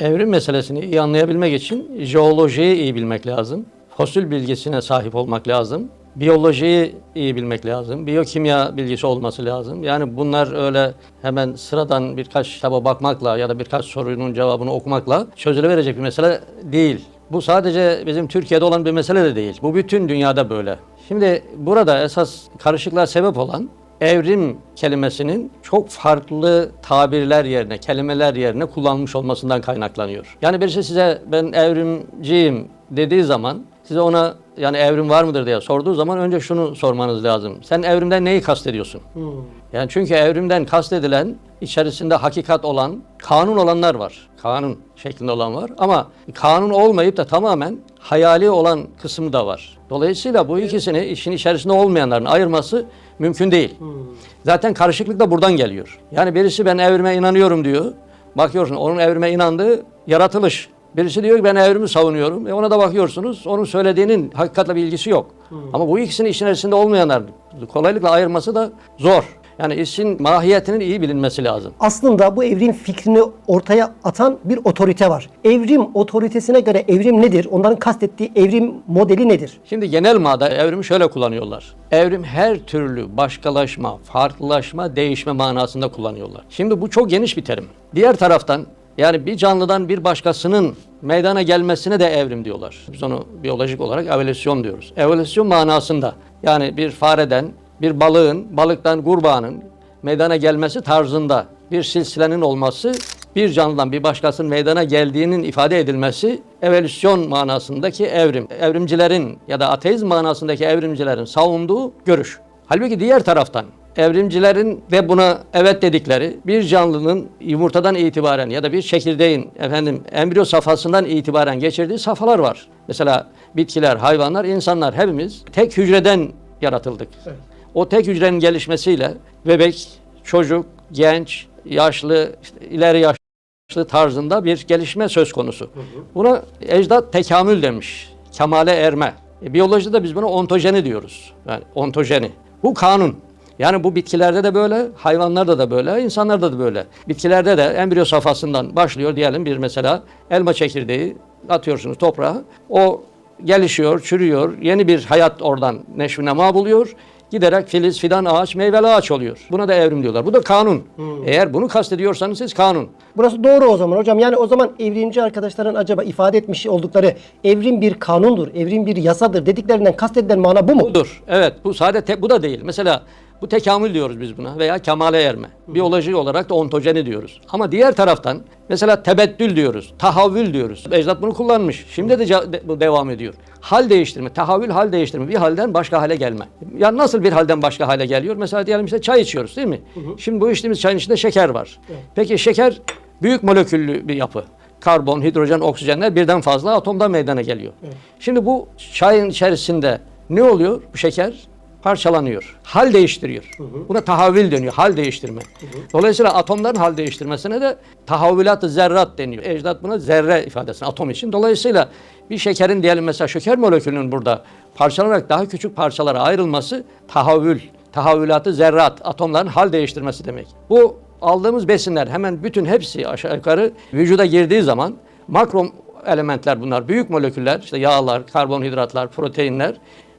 Evrim meselesini iyi anlayabilmek için jeolojiyi iyi bilmek lazım. Fosil bilgisine sahip olmak lazım. Biyolojiyi iyi bilmek lazım. Biyokimya bilgisi olması lazım. Yani bunlar öyle hemen sıradan birkaç kitaba bakmakla ya da birkaç sorunun cevabını okumakla çözülebilecek bir mesele değil. Bu sadece bizim Türkiye'de olan bir mesele de değil. Bu bütün dünyada böyle. Şimdi burada esas karışıklığa sebep olan evrim kelimesinin çok farklı tabirler yerine, kelimeler yerine kullanılmış olmasından kaynaklanıyor. Yani birisi size ben evrimciyim dediği zaman size ona yani evrim var mıdır diye sorduğu zaman önce şunu sormanız lazım. Sen evrimden neyi kastediyorsun? Yani çünkü evrimden kastedilen içerisinde hakikat olan, kanun olanlar var. Kanun şeklinde olan var ama kanun olmayıp da tamamen hayali olan kısmı da var. Dolayısıyla bu ikisini işin içerisinde olmayanların ayırması mümkün değil. Zaten karışıklık da buradan geliyor. Yani birisi ben evrime inanıyorum diyor. Bakıyorsun onun evrime inandığı yaratılış. Birisi diyor ki ben evrimi savunuyorum. E ona da bakıyorsunuz onun söylediğinin hakikatle bir ilgisi yok. Ama bu ikisinin içerisinde olmayanlar kolaylıkla ayırması da zor. Yani işin mahiyetinin iyi bilinmesi lazım. Aslında bu evrim fikrini ortaya atan bir otorite var. Evrim otoritesine göre evrim nedir? Onların kastettiği evrim modeli nedir? Şimdi genel manada evrimi şöyle kullanıyorlar. Evrim her türlü başkalaşma, farklılaşma, değişme manasında kullanıyorlar. Şimdi bu çok geniş bir terim. Diğer taraftan yani bir canlıdan bir başkasının meydana gelmesine de evrim diyorlar. Biz onu biyolojik olarak evolüsyon diyoruz. Evolüsyon manasında yani bir fareden, bir balığın, balıktan kurbağanın meydana gelmesi tarzında bir silsilenin olması bir canlıdan bir başkasının meydana geldiğinin ifade edilmesi evolüsyon manasındaki evrim. Evrimcilerin ya da ateizm manasındaki evrimcilerin savunduğu görüş. Halbuki diğer taraftan evrimcilerin ve buna evet dedikleri bir canlının yumurtadan itibaren ya da bir çekirdeğin efendim embriyo safhasından itibaren geçirdiği safhalar var. Mesela bitkiler, hayvanlar, insanlar hepimiz tek hücreden yaratıldık. O tek hücrenin gelişmesiyle bebek, çocuk, genç, yaşlı, işte ileri yaşlı tarzında bir gelişme söz konusu. Buna ecdat tekamül demiş. Kemale erme. E, biyolojide biz buna ontojeni diyoruz. Yani ontojeni. Bu kanun. Yani bu bitkilerde de böyle, hayvanlarda da böyle, insanlarda da böyle. Bitkilerde de embriyo safhasından başlıyor diyelim bir mesela elma çekirdeği atıyorsunuz toprağa. O gelişiyor, çürüyor, yeni bir hayat oradan neşvinema buluyor. Giderek filiz, fidan, ağaç, meyveli ağaç oluyor. Buna da evrim diyorlar. Bu da kanun. Eğer bunu kastediyorsanız siz kanun. Burası doğru o zaman hocam. Yani o zaman evrimci arkadaşların acaba ifade etmiş oldukları evrim bir kanundur, evrim bir yasadır dediklerinden kastedilen mana bu mu? Budur. Evet. Bu sade te- bu da değil. Mesela bu tekamül diyoruz biz buna veya kemale erme. Biyoloji olarak da ontojeni diyoruz. Ama diğer taraftan mesela tebeddül diyoruz, tahavül diyoruz. Ecdat bunu kullanmış. Şimdi de, de- bu devam ediyor. Hal değiştirme, tahavül hal değiştirme. Bir halden başka hale gelme. Ya nasıl bir halden başka hale geliyor? Mesela diyelim işte çay içiyoruz değil mi? Şimdi bu içtiğimiz çayın içinde şeker var. Peki şeker büyük moleküllü bir yapı. Karbon, hidrojen, oksijenler birden fazla atomdan meydana geliyor. Şimdi bu çayın içerisinde ne oluyor bu şeker? Parçalanıyor. Hal değiştiriyor. Buna tahavül deniyor. Hal değiştirme. Dolayısıyla atomların hal değiştirmesine de tahavülat-ı zerrat deniyor. Ecdat buna zerre ifadesini atom için. Dolayısıyla bir şekerin diyelim mesela şeker molekülünün burada parçalanarak daha küçük parçalara ayrılması tahavül. Tahavülat-ı zerrat. Atomların hal değiştirmesi demek. Bu aldığımız besinler hemen bütün hepsi aşağı yukarı vücuda girdiği zaman makro elementler bunlar. Büyük moleküller işte yağlar, karbonhidratlar, proteinler.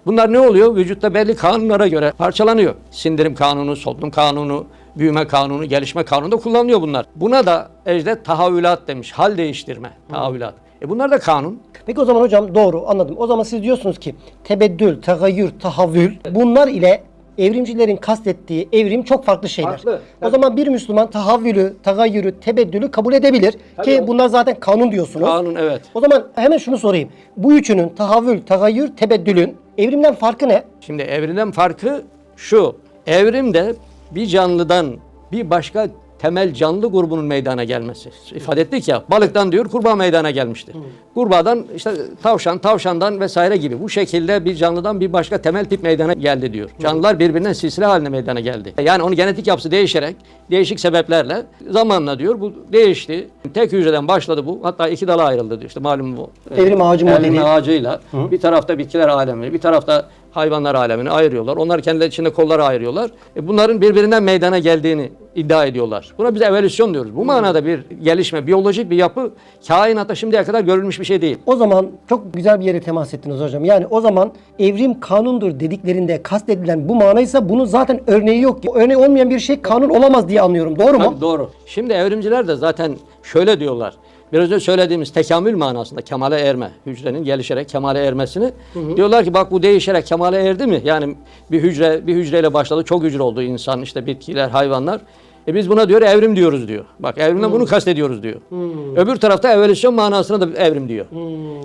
Bunlar ne oluyor? Vücutta belli kanunlara göre parçalanıyor. Sindirim kanunu, solunum kanunu, büyüme kanunu, gelişme kanunu da kullanılıyor bunlar. Buna da ecdet tahavülat demiş. Hal değiştirme, tahavülat. E bunlar da kanun. Peki o zaman hocam doğru anladım. O zaman siz diyorsunuz ki tebeddül, tagayyür, tahavül bunlar ile evrimcilerin kastettiği evrim çok farklı şeyler. Farklı, O tabii. zaman bir Müslüman tahavvülü, tagayyürü, tebeddülü kabul edebilir ki o- bunlar zaten kanun diyorsunuz. Kanun evet. O zaman hemen şunu sorayım. Bu üçünün tahavül, tagayyür, tebeddülün evrimden farkı ne? Şimdi evrimden farkı şu. Evrimde bir canlıdan bir başka temel canlı grubunun meydana gelmesi. İfade ettik ya balıktan diyor kurbağa meydana gelmiştir. Kurbağadan işte tavşan, tavşandan vesaire gibi bu şekilde bir canlıdan bir başka temel tip meydana geldi diyor. Canlılar birbirinden silsile haline meydana geldi. Yani onun genetik yapısı değişerek değişik sebeplerle zamanla diyor bu değişti. Tek hücreden başladı bu. Hatta iki dala ayrıldı diyor. İşte malum bu. Evrim ağacı Evrim modeli. ağacıyla bir tarafta bitkiler alemi, bir tarafta hayvanlar alemini ayırıyorlar. Onlar kendileri içinde kolları ayırıyorlar. E bunların birbirinden meydana geldiğini iddia ediyorlar. Buna biz evolüsyon diyoruz. Bu manada bir gelişme, biyolojik bir yapı kainatta şimdiye kadar görülmüş bir şey değil. O zaman çok güzel bir yere temas ettiniz hocam. Yani o zaman evrim kanundur dediklerinde kastedilen bu manaysa bunun zaten örneği yok. Örneği olmayan bir şey kanun olamaz diye anlıyorum. Doğru mu? Tabii doğru. Şimdi evrimciler de zaten şöyle diyorlar. Biraz önce söylediğimiz tekamül manasında kemale erme, hücrenin gelişerek kemale ermesini diyorlar ki bak bu değişerek kemale erdi mi? Yani bir hücre bir hücreyle başladı, çok hücre oldu insan, işte bitkiler, hayvanlar. E biz buna diyor evrim diyoruz diyor. Bak evrimle bunu kastediyoruz diyor. Öbür tarafta evolüsyon manasına da evrim diyor.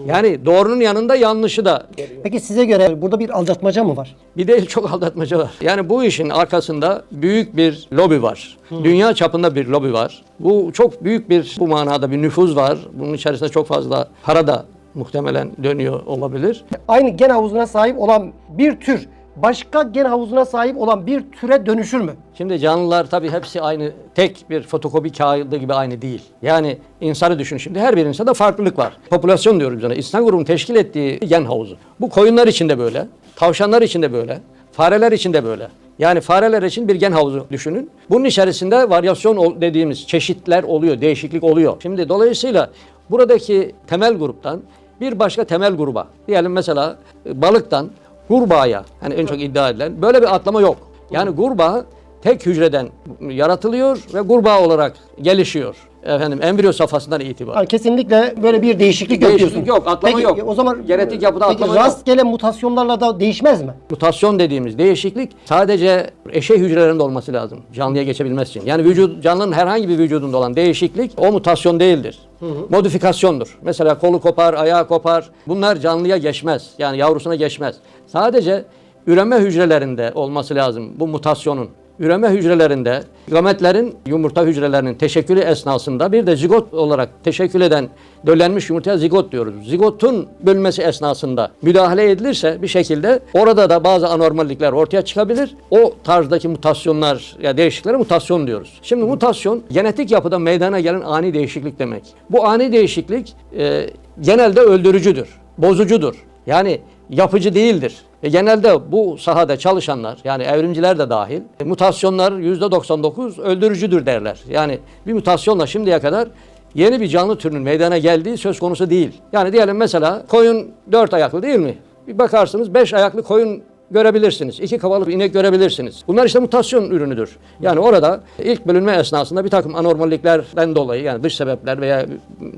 Yani doğrunun yanında yanlışı da Peki size göre burada bir aldatmaca mı var? bir değil çok aldatmaca var. Yani bu işin arkasında büyük bir lobi var. Dünya çapında bir lobi var. Bu çok büyük bir bu manada bir nüfuz var. Bunun içerisinde çok fazla para da muhtemelen dönüyor olabilir. Aynı gen havuzuna sahip olan bir tür başka gen havuzuna sahip olan bir türe dönüşür mü? Şimdi canlılar tabii hepsi aynı tek bir fotokopi kağıdı gibi aynı değil. Yani insanı düşün şimdi her bir insanda farklılık var. Popülasyon diyoruz biz ona. İnsan grubunun teşkil ettiği gen havuzu. Bu koyunlar için de böyle, tavşanlar için de böyle, fareler için de böyle. Yani fareler için bir gen havuzu düşünün. Bunun içerisinde varyasyon dediğimiz çeşitler oluyor, değişiklik oluyor. Şimdi dolayısıyla buradaki temel gruptan bir başka temel gruba, diyelim mesela balıktan kurbağaya, hani en çok iddia edilen böyle bir atlama yok. Yani kurbağa tek hücreden yaratılıyor ve kurbağa olarak gelişiyor. Efendim embriyo safhasından itibaren. Yani kesinlikle böyle bir değişiklik, yok Değişiklik diyorsun. yok, atlama Peki, yok. O zaman Genetik yapıda peki, atlama yok. rastgele mutasyonlarla da değişmez mi? Mutasyon dediğimiz değişiklik sadece eşey hücrelerinde olması lazım canlıya geçebilmesi için. Yani vücut canlının herhangi bir vücudunda olan değişiklik o mutasyon değildir. Modifikasyondur. Mesela kolu kopar, ayağı kopar. Bunlar canlıya geçmez. Yani yavrusuna geçmez. Sadece üreme hücrelerinde olması lazım bu mutasyonun. Üreme hücrelerinde gametlerin yumurta hücrelerinin teşekkülü esnasında bir de zigot olarak teşekkül eden döllenmiş yumurtaya zigot diyoruz. Zigotun bölünmesi esnasında müdahale edilirse bir şekilde orada da bazı anormallikler ortaya çıkabilir. O tarzdaki mutasyonlar ya değişikliklere mutasyon diyoruz. Şimdi mutasyon genetik yapıda meydana gelen ani değişiklik demek. Bu ani değişiklik e, genelde öldürücüdür, bozucudur. Yani yapıcı değildir. E, genelde bu sahada çalışanlar yani evrimciler de dahil e, mutasyonlar %99 öldürücüdür derler. Yani bir mutasyonla şimdiye kadar yeni bir canlı türünün meydana geldiği söz konusu değil. Yani diyelim mesela koyun dört ayaklı değil mi? Bir bakarsınız beş ayaklı koyun görebilirsiniz. İki kafalı bir inek görebilirsiniz. Bunlar işte mutasyon ürünüdür. Yani orada ilk bölünme esnasında bir takım anormalliklerden dolayı yani dış sebepler veya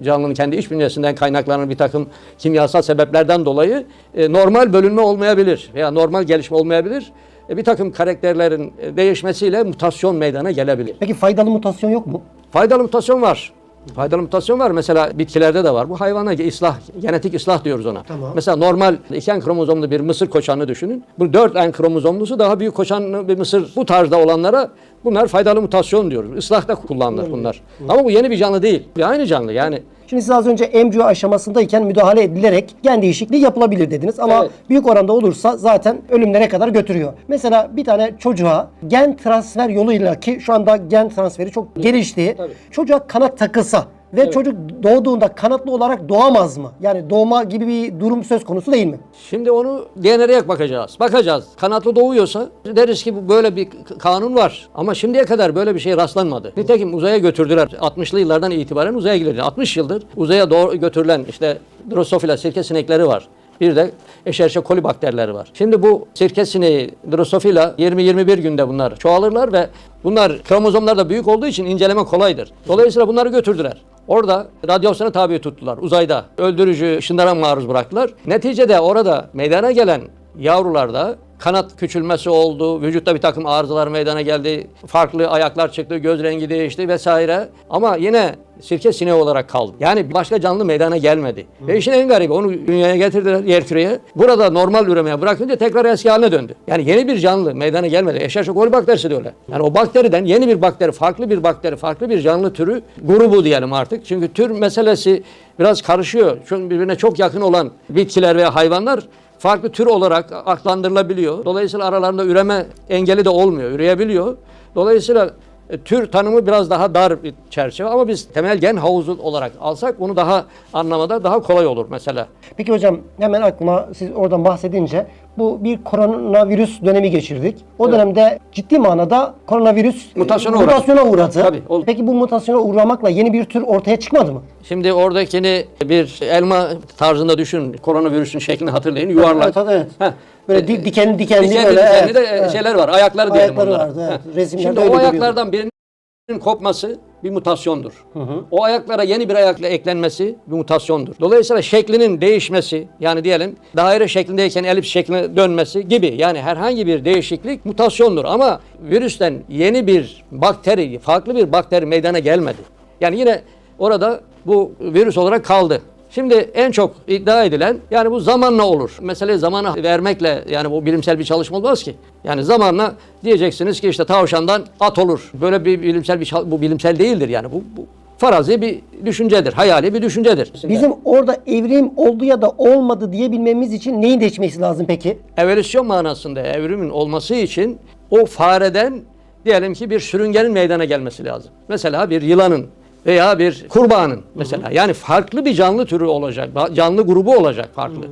canlının kendi iç bünyesinden kaynaklanan bir takım kimyasal sebeplerden dolayı e, normal bölünme olmayabilir veya normal gelişme olmayabilir. E, bir takım karakterlerin e, değişmesiyle mutasyon meydana gelebilir. Peki faydalı mutasyon yok mu? Faydalı mutasyon var. Faydalı mutasyon var. Mesela bitkilerde de var. Bu hayvana ıslah, genetik ıslah diyoruz ona. Tamam. Mesela normal iki en kromozomlu bir mısır koçanını düşünün. Bu dört en kromozomlusu daha büyük koçanlı bir mısır bu tarzda olanlara bunlar faydalı mutasyon diyoruz. Islahta kullanılır bunlar. Ama bu yeni bir canlı değil. Bir aynı canlı yani. Şimdi siz az önce embriyo aşamasındayken müdahale edilerek gen değişikliği yapılabilir dediniz. Ama Evet. büyük oranda olursa zaten ölümlere kadar götürüyor. Mesela bir tane çocuğa gen transfer yoluyla ki şu anda gen transferi çok gelişti. Tabii. Çocuğa kanat takılsa ve çocuk doğduğunda kanatlı olarak doğamaz mı? Yani doğma gibi bir durum söz konusu değil mi? Şimdi onu DNR'ye bakacağız. Bakacağız. Kanatlı doğuyorsa deriz ki böyle bir kanun var. Ama şimdiye kadar böyle bir şey rastlanmadı. Nitekim uzaya götürdüler. 60'lı yıllardan itibaren uzaya gidiyor. 60 yıldır uzaya doğru götürülen işte Drosophila sirke sinekleri var. Bir de Escherichia coli bakterileri var. Şimdi bu sirke sineği Drosophila 20-21 günde bunlar çoğalırlar ve bunlar kromozomlar da büyük olduğu için inceleme kolaydır. Dolayısıyla bunları götürdüler. Orada radyasyona tabi tuttular uzayda. Öldürücü ışınlara maruz bıraktılar. Neticede orada meydana gelen yavrularda kanat küçülmesi oldu, vücutta bir takım arızalar meydana geldi, farklı ayaklar çıktı, göz rengi değişti vesaire. Ama yine sirke sineği olarak kaldı. Yani başka canlı meydana gelmedi. Ve işin en garibi onu dünyaya getirdiler yer küreye. Burada normal üremeye bırakınca tekrar eski haline döndü. Yani yeni bir canlı meydana gelmedi. Eşerşe koli bakterisi de öyle. Yani o bakteriden yeni bir bakteri, farklı bir bakteri, farklı bir canlı türü grubu diyelim artık. Çünkü tür meselesi biraz karışıyor. Çünkü birbirine çok yakın olan bitkiler veya hayvanlar farklı tür olarak aklandırılabiliyor. Dolayısıyla aralarında üreme engeli de olmuyor, üreyebiliyor. Dolayısıyla e, tür tanımı biraz daha dar bir çerçeve ama biz temel gen havuzu olarak alsak bunu daha anlamada daha kolay olur mesela. Peki hocam hemen aklıma siz oradan bahsedince Bu bir koronavirüs dönemi geçirdik. O dönemde ciddi manada koronavirüs Mutasyona uğradı. mutasyona uğradı. Tabii, oldu. Peki bu mutasyona uğramakla yeni bir tür ortaya çıkmadı mı? Şimdi oradakini bir elma tarzında düşün. Koronavirüsün şeklini hatırlayın. Yuvarlak. Evet, evet. Böyle di- dikenli dikenli, böyle. dikenli evet, de evet. şeyler var. Ayakları diyelim Ayakları onlara. vardı, evet. Resimlerde Şimdi o görüyordum. ayaklardan birinin kopması bir mutasyondur. O ayaklara yeni bir ayakla eklenmesi bir mutasyondur. Dolayısıyla şeklinin değişmesi yani diyelim daire şeklindeyken elips şekline dönmesi gibi yani herhangi bir değişiklik mutasyondur. Ama virüsten yeni bir bakteri, farklı bir bakteri meydana gelmedi. Yani yine orada bu virüs olarak kaldı. Şimdi en çok iddia edilen yani bu zamanla olur. Mesele zamana vermekle yani bu bilimsel bir çalışma olmaz ki. Yani zamanla diyeceksiniz ki işte tavşandan at olur. Böyle bir bilimsel bir bu bilimsel değildir yani bu, bu farazi bir düşüncedir, hayali bir düşüncedir. Bizim orada evrim oldu ya da olmadı diyebilmemiz için neyin değişmesi lazım peki? evolüsyon manasında evrimin olması için o fareden diyelim ki bir sürüngenin meydana gelmesi lazım. Mesela bir yılanın veya bir kurbağanın mesela. Yani farklı bir canlı türü olacak. Canlı grubu olacak farklı.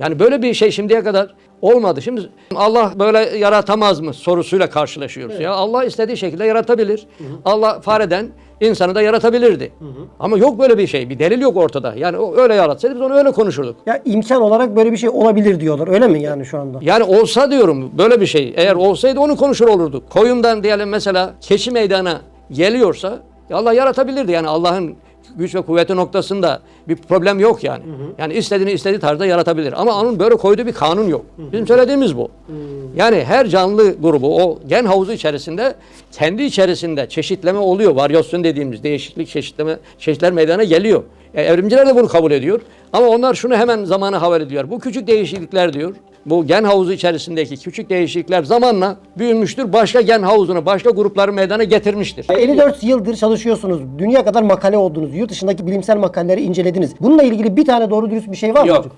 Yani böyle bir şey şimdiye kadar olmadı. Şimdi Allah böyle yaratamaz mı sorusuyla karşılaşıyoruz. Ya Allah istediği şekilde yaratabilir. Allah fareden insanı da yaratabilirdi. Ama yok böyle bir şey. Bir delil yok ortada. Yani o öyle yaratsaydı biz onu öyle konuşurduk. Ya imkan olarak böyle bir şey olabilir diyorlar. Öyle mi yani şu anda? Yani olsa diyorum böyle bir şey. Eğer olsaydı onu konuşur olurduk. Koyundan diyelim mesela keçi meydana geliyorsa Allah yaratabilirdi. Yani Allah'ın güç ve kuvveti noktasında bir problem yok yani. Yani istediğini istediği tarzda yaratabilir. Ama onun böyle koyduğu bir kanun yok. Bizim söylediğimiz bu. Yani her canlı grubu o gen havuzu içerisinde kendi içerisinde çeşitleme oluyor. Varyasyon dediğimiz değişiklik çeşitleme çeşitler meydana geliyor. E, evrimciler de bunu kabul ediyor. Ama onlar şunu hemen zamana havale ediyor. Bu küçük değişiklikler diyor. Bu gen havuzu içerisindeki küçük değişiklikler zamanla büyümüştür. Başka gen havuzunu, başka grupları meydana getirmiştir. 54 yıldır çalışıyorsunuz. Dünya kadar makale oldunuz. Yurt dışındaki bilimsel makaleleri incelediniz. Bununla ilgili bir tane doğru dürüst bir şey var mı? Yok. hocam?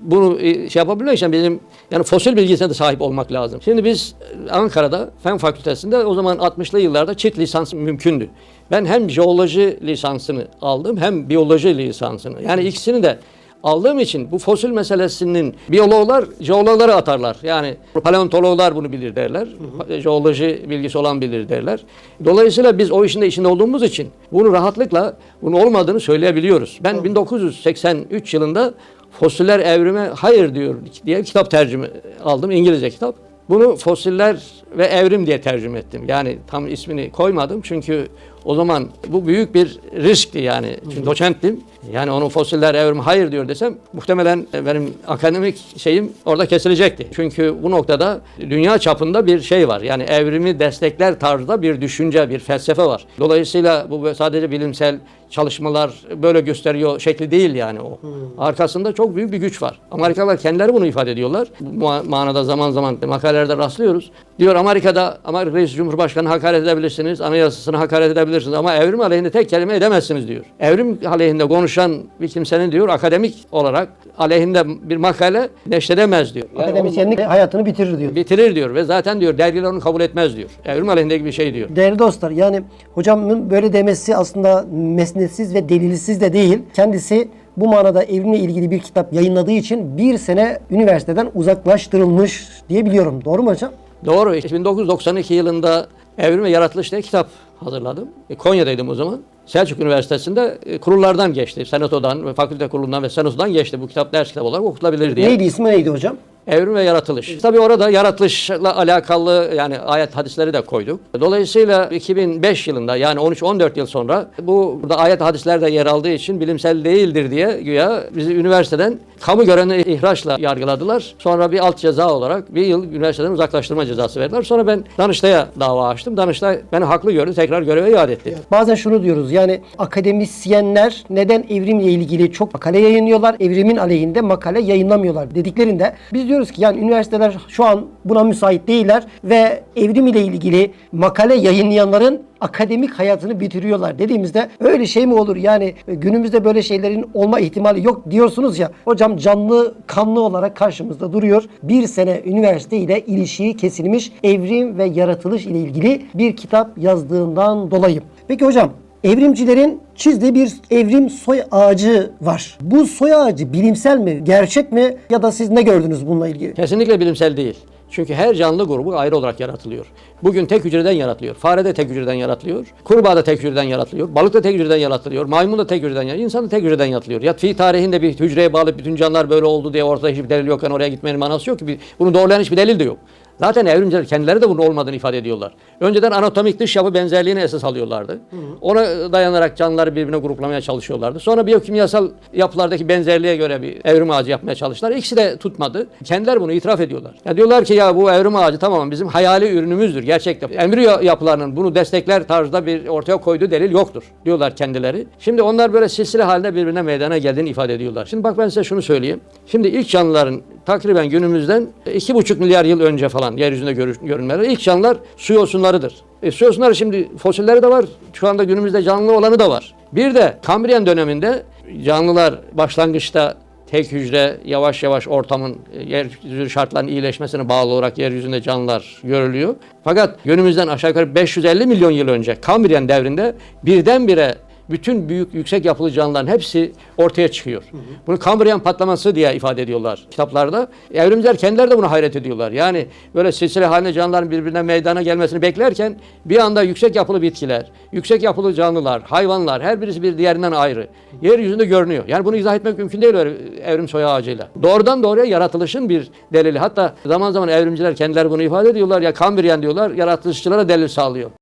Bunu e, şey yapabilmek için bizim yani fosil bilgisine de sahip olmak lazım. Şimdi biz e, Ankara'da Fen Fakültesi'nde o zaman 60'lı yıllarda çift lisans mümkündü. Ben hem jeoloji lisansını aldım hem biyoloji lisansını. Yani ikisini de aldığım için bu fosil meselesinin biyologlar jeologlara atarlar. Yani paleontologlar bunu bilir derler. Jeoloji bilgisi olan bilir derler. Dolayısıyla biz o işin de içinde olduğumuz için bunu rahatlıkla bunun olmadığını söyleyebiliyoruz. Ben 1983 yılında Fosiller evrime hayır diyor diye kitap tercüme aldım. İngilizce kitap. Bunu fosiller ve evrim diye tercüme ettim. Yani tam ismini koymadım çünkü o zaman bu büyük bir riskti yani. Çünkü doçenttim. Yani onun fosiller evrim hayır diyor desem muhtemelen benim akademik şeyim orada kesilecekti. Çünkü bu noktada dünya çapında bir şey var. Yani evrimi destekler tarzda bir düşünce, bir felsefe var. Dolayısıyla bu sadece bilimsel çalışmalar böyle gösteriyor şekli değil yani o. Arkasında çok büyük bir güç var. Amerikalılar kendileri bunu ifade ediyorlar. Bu ma- manada zaman zaman makalelerde rastlıyoruz. Diyor Amerika'da Amerika Reis Cumhurbaşkanı hakaret edebilirsiniz, anayasasını hakaret edebilirsiniz ama evrim aleyhinde tek kelime edemezsiniz diyor. Evrim aleyhinde konuşan bir kimsenin diyor akademik olarak aleyhinde bir makale neşredemez diyor. Yani Akademisyenlik hayatını bitirir diyor. bitirir diyor ve zaten diyor dergiler onu kabul etmez diyor. Evrim aleyhinde bir şey diyor. Değerli dostlar yani hocamın böyle demesi aslında mesnetsiz ve delilsiz de değil. Kendisi bu manada evrimle ilgili bir kitap yayınladığı için bir sene üniversiteden uzaklaştırılmış diye biliyorum. Doğru mu hocam? Doğru. 1992 yılında Evrim ve Yaratılış diye kitap hazırladım. E, Konya'daydım o zaman. Selçuk Üniversitesi'nde e, kurullardan geçti. Senatodan fakülte kurulundan ve senatodan geçti. Bu kitap ders kitabı olarak okutulabilir diye. Neydi ismi neydi hocam? Evrim ve yaratılış. Tabii orada yaratılışla alakalı yani ayet hadisleri de koyduk. Dolayısıyla 2005 yılında yani 13-14 yıl sonra bu burada ayet hadisler de yer aldığı için bilimsel değildir diye güya bizi üniversiteden kamu görevine ihraçla yargıladılar. Sonra bir alt ceza olarak bir yıl üniversiteden uzaklaştırma cezası verdiler. Sonra ben Danıştay'a dava açtım. Danıştay beni haklı gördü. Tekrar göreve iade etti. Bazen şunu diyoruz yani akademisyenler neden evrimle ilgili çok makale yayınlıyorlar, evrimin aleyhinde makale yayınlamıyorlar dediklerinde biz diyoruz ki yani üniversiteler şu an buna müsait değiller ve evrim ile ilgili makale yayınlayanların akademik hayatını bitiriyorlar dediğimizde öyle şey mi olur? Yani günümüzde böyle şeylerin olma ihtimali yok diyorsunuz ya. Hocam canlı kanlı olarak karşımızda duruyor. Bir sene üniversite ile ilişiği kesilmiş evrim ve yaratılış ile ilgili bir kitap yazdığından dolayı. Peki hocam Evrimcilerin çizdiği bir evrim soy ağacı var. Bu soy ağacı bilimsel mi, gerçek mi ya da siz ne gördünüz bununla ilgili? Kesinlikle bilimsel değil. Çünkü her canlı grubu ayrı olarak yaratılıyor. Bugün tek hücreden yaratılıyor. Fare de tek hücreden yaratılıyor. Kurbağa da tek hücreden yaratılıyor. Balık da tek hücreden yaratılıyor. Maymun da tek hücreden yaratılıyor. İnsan da tek hücreden yaratılıyor. Ya fi tarihinde bir hücreye bağlı bütün canlılar böyle oldu diye ortada hiçbir delil yokken oraya gitmenin manası yok ki. Bunu doğrulayan hiçbir delil de yok. Zaten evrimciler kendileri de bunun olmadığını ifade ediyorlar. Önceden anatomik dış yapı benzerliğini esas alıyorlardı. Ona dayanarak canlıları birbirine gruplamaya çalışıyorlardı. Sonra biyokimyasal yapılardaki benzerliğe göre bir evrim ağacı yapmaya çalıştılar. İkisi de tutmadı. Kendileri bunu itiraf ediyorlar. Ya diyorlar ki ya bu evrim ağacı tamamen bizim hayali ürünümüzdür. Gerçekten embriyo yapılarının bunu destekler tarzda bir ortaya koyduğu delil yoktur diyorlar kendileri. Şimdi onlar böyle silsile halinde birbirine meydana geldiğini ifade ediyorlar. Şimdi bak ben size şunu söyleyeyim. Şimdi ilk canlıların takriben günümüzden 2,5 milyar yıl önce falan yeryüzünde görü- görünmeleri ilk canlılar su yosunlarıdır. E, su yosunları şimdi fosilleri de var. Şu anda günümüzde canlı olanı da var. Bir de Kambriyen döneminde canlılar başlangıçta tek hücre yavaş yavaş ortamın e, yeryüzü şartlarının iyileşmesine bağlı olarak yeryüzünde canlılar görülüyor. Fakat günümüzden aşağı yukarı 550 milyon yıl önce Kambriyen devrinde birdenbire bütün büyük yüksek yapılı canlıların hepsi ortaya çıkıyor. Bunu Kambriyen patlaması diye ifade ediyorlar kitaplarda. Evrimciler kendileri de buna hayret ediyorlar. Yani böyle silsile halinde canlıların birbirine meydana gelmesini beklerken bir anda yüksek yapılı bitkiler, yüksek yapılı canlılar, hayvanlar her birisi bir diğerinden ayrı. Yeryüzünde görünüyor. Yani bunu izah etmek mümkün değil evrim soy ağacıyla. Doğrudan doğruya yaratılışın bir delili. Hatta zaman zaman evrimciler kendileri bunu ifade ediyorlar ya Kambriyen diyorlar yaratılışçılara delil sağlıyor.